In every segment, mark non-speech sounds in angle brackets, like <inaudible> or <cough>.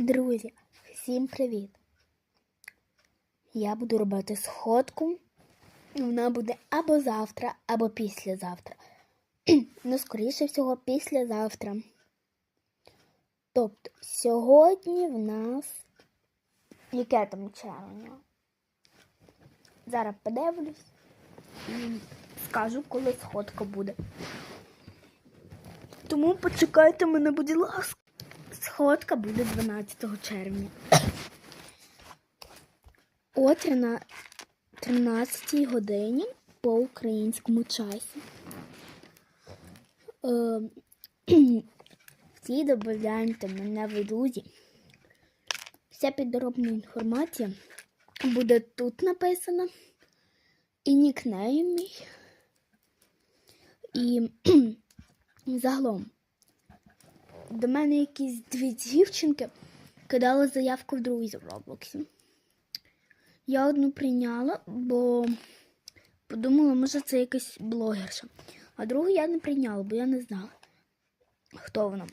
Друзі, всім привіт! Я буду робити сходку. Вона буде або завтра, або післязавтра. <clears throat> ну, скоріше всього, післязавтра. Тобто, сьогодні в нас яке там червня? Зараз подивлюсь і скажу, коли сходка буде. Тому почекайте мене, будь ласка. Сходка буде 12 червня. О 13 годині по українському часі. Е, <clears throat> Всі додаєте мене в друзі. Вся підробна інформація буде тут написана. І нікнейм мій. І <clears throat> загалом до мене якісь дві дівчинки кидали заявку в друзі в Роблоксі. Я одну прийняла, бо подумала, може це якась блогерша. А другу я не прийняла, бо я не знала, хто вона.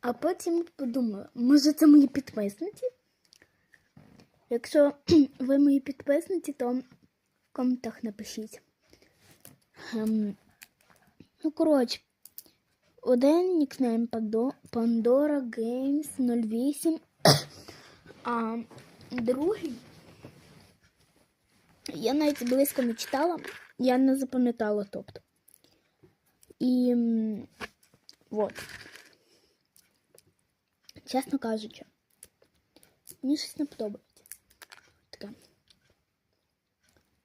А потім подумала, може це мої підписниці? Якщо <clears throat> ви мої підписниці, то в коментах напишіть. Ем, ну, коротше, один нікнейм Pandora Games 08, а другий я навіть близько не читала, я не запам'ятала, тобто. І от. Чесно кажучи, мені щось не подобається. Таке.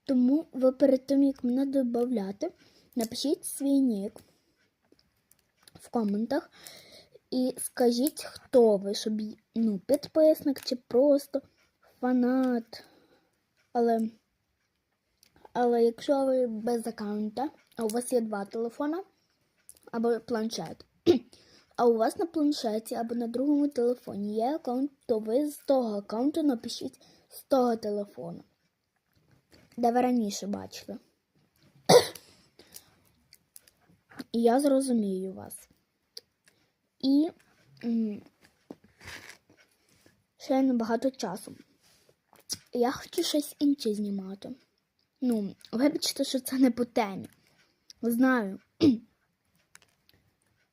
Тому ви перед тим, як мене додати, напишіть свій нік в коментах і скажіть, хто ви, щоб ну, підписник чи просто фанат. Але, але якщо ви без аккаунта, а у вас є два телефона або планшет, <clears throat> а у вас на планшеті або на другому телефоні є аккаунт, то ви з того аккаунту напишіть з того телефону, де ви раніше бачили. І я зрозумію вас. І ще небагато часу. Я хочу щось інше знімати. Ну, вибачте, що це не по темі. Знаю. <clears throat>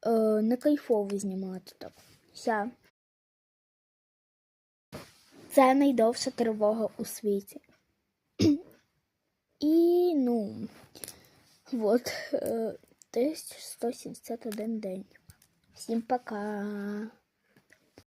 е, не кайфово знімати так. Все. Це найдовша тривога у світі. <clears throat> І, ну, от, е, десь 171 день. Всім пока.